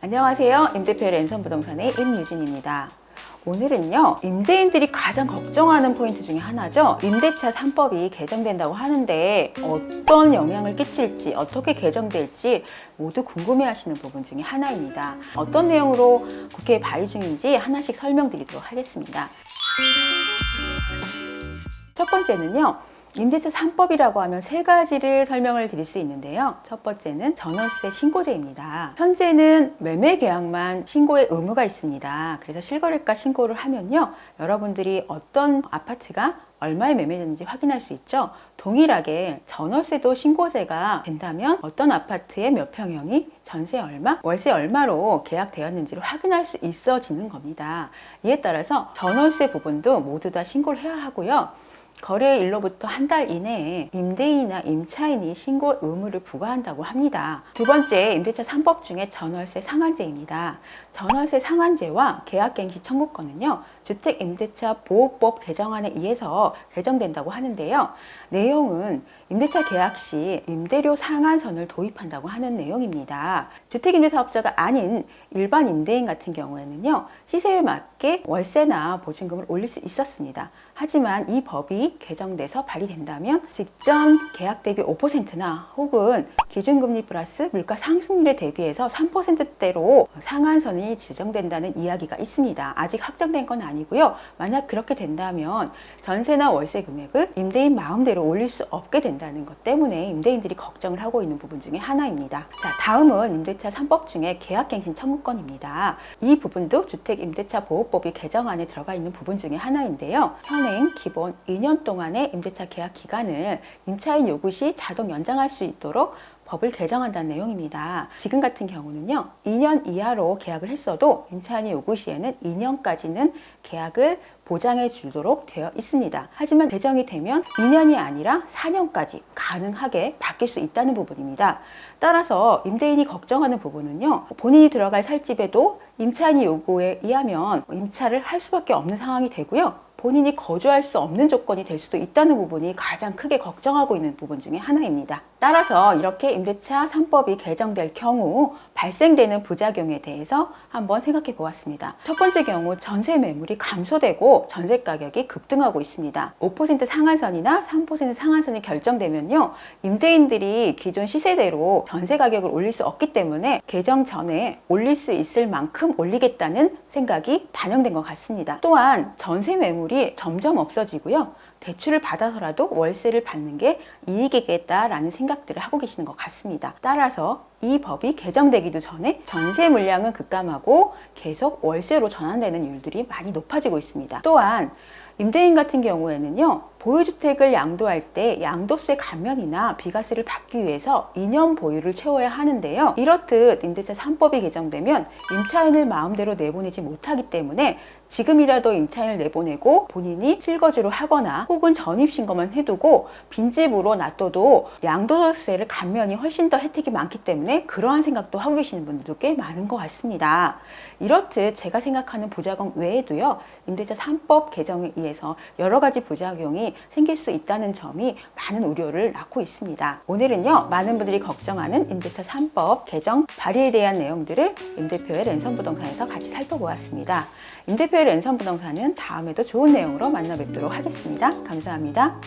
안녕하세요. 임대표 랜선 부동산의 임유진입니다. 오늘은요, 임대인들이 가장 걱정하는 포인트 중에 하나죠. 임대차 3법이 개정된다고 하는데 어떤 영향을 끼칠지, 어떻게 개정될지 모두 궁금해 하시는 부분 중에 하나입니다. 어떤 내용으로 국회에 발의 중인지 하나씩 설명드리도록 하겠습니다. 첫 번째는요. 임대차 3법이라고 하면 세 가지를 설명을 드릴 수 있는데요. 첫 번째는 전월세 신고제입니다. 현재는 매매 계약만 신고의 의무가 있습니다. 그래서 실거래가 신고를 하면요. 여러분들이 어떤 아파트가 얼마에 매매되는지 확인할 수 있죠. 동일하게 전월세도 신고제가 된다면 어떤 아파트의 몇 평형이 전세 얼마, 월세 얼마로 계약되었는지를 확인할 수 있어지는 겁니다. 이에 따라서 전월세 부분도 모두 다 신고를 해야 하고요. 거래일로부터 한 달 이내에 임대인이나 임차인이 신고 의무를 부과한다고 합니다. 두 번째, 임대차 3법 중에 전월세 상한제입니다. 전월세 상한제와 계약갱시 청구권은요, 주택임대차 보호법 개정안에 의해서 개정된다고 하는데요. 내용은 임대차 계약 시 임대료 상한선을 도입한다고 하는 내용입니다. 주택임대사업자가 아닌 일반 임대인 같은 경우에는요, 시세에 맞게 월세나 보증금을 올릴 수 있었습니다. 하지만 이 법이 개정돼서 발의된다면 직전 계약 대비 5%나 혹은 기준금리 플러스 물가 상승률에 대비해서 3%대로 상한선이 지정된다는 이야기가 있습니다. 아직 확정된 건 아니 고요. 만약 그렇게 된다면 전세나 월세 금액을 임대인 마음대로 올릴 수 없게 된다는 것 때문에 임대인들이 걱정을 하고 있는 부분 중에 하나입니다. 자, 다음은 임대차 3법 중에 계약갱신 청구권입니다. 이 부분도 주택임대차 보호법이 개정안에 들어가 있는 부분 중에 하나인데요. 현행 기본 2년 동안의 임대차 계약 기간을 임차인 요구 시 자동 연장할 수 있도록 법을 개정한다는 내용입니다. 지금 같은 경우는요, 2년 이하로 계약을 했어도 임차인이 요구 시에는 2년까지는 계약을 보장해 주도록 되어 있습니다. 하지만 개정이 되면 2년이 아니라 4년까지 가능하게 바뀔 수 있다는 부분입니다. 따라서 임대인이 걱정하는 부분은요, 본인이 들어갈 살집에도 임차인이 요구에 의하면 임차를 할 수밖에 없는 상황이 되고요. 본인이 거주할 수 없는 조건이 될 수도 있다는 부분이 가장 크게 걱정하고 있는 부분 중에 하나입니다. 따라서 이렇게 임대차 3법이 개정될 경우 발생되는 부작용에 대해서 한번 생각해 보았습니다. 첫 번째 경우 전세 매물이 감소되고 전세 가격이 급등하고 있습니다. 5% 상한선이나 3% 상한선이 결정되면요. 임대인들이 기존 시세대로 전세 가격을 올릴 수 없기 때문에 개정 전에 올릴 수 있을 만큼 올리겠다는 생각이 반영된 것 같습니다. 또한 전세 매물이 점점 없어지고요. 대출을 받아서라도 월세를 받는 게 이익이겠다라는 생각들을 하고 계시는 것 같습니다. 따라서 이 법이 개정되기도 전에 전세 물량은 급감하고 계속 월세로 전환되는 율들이 많이 높아지고 있습니다. 또한 임대인 같은 경우에는요, 보유주택을 양도할 때 양도세 감면이나 비과세를 받기 위해서 2년 보유를 채워야 하는데요. 이렇듯 임대차 3법이 개정되면 임차인을 마음대로 내보내지 못하기 때문에 지금이라도 임차인을 내보내고 본인이 실거주를 하거나 혹은 전입신고만 해두고 빈집으로 놔둬도 양도세를 감면이 훨씬 더 혜택이 많기 때문에 그러한 생각도 하고 계시는 분들도 꽤 많은 것 같습니다. 이렇듯 제가 생각하는 부작용 외에도요, 임대차 3법 개정에 의해서 여러 가지 부작용 이 생길 수 있다는 점이 많은 우려를 낳고 있습니다. 오늘은요, 많은 분들이 걱정하는 임대차 3법 개정 발의에 대한 내용들을 임대표의 랜선 부동산에서 같이 살펴보았습니다. 임대표의 랜선 부동산은 다음에도 좋은 내용으로 만나 뵙도록 하겠습니다. 감사합니다.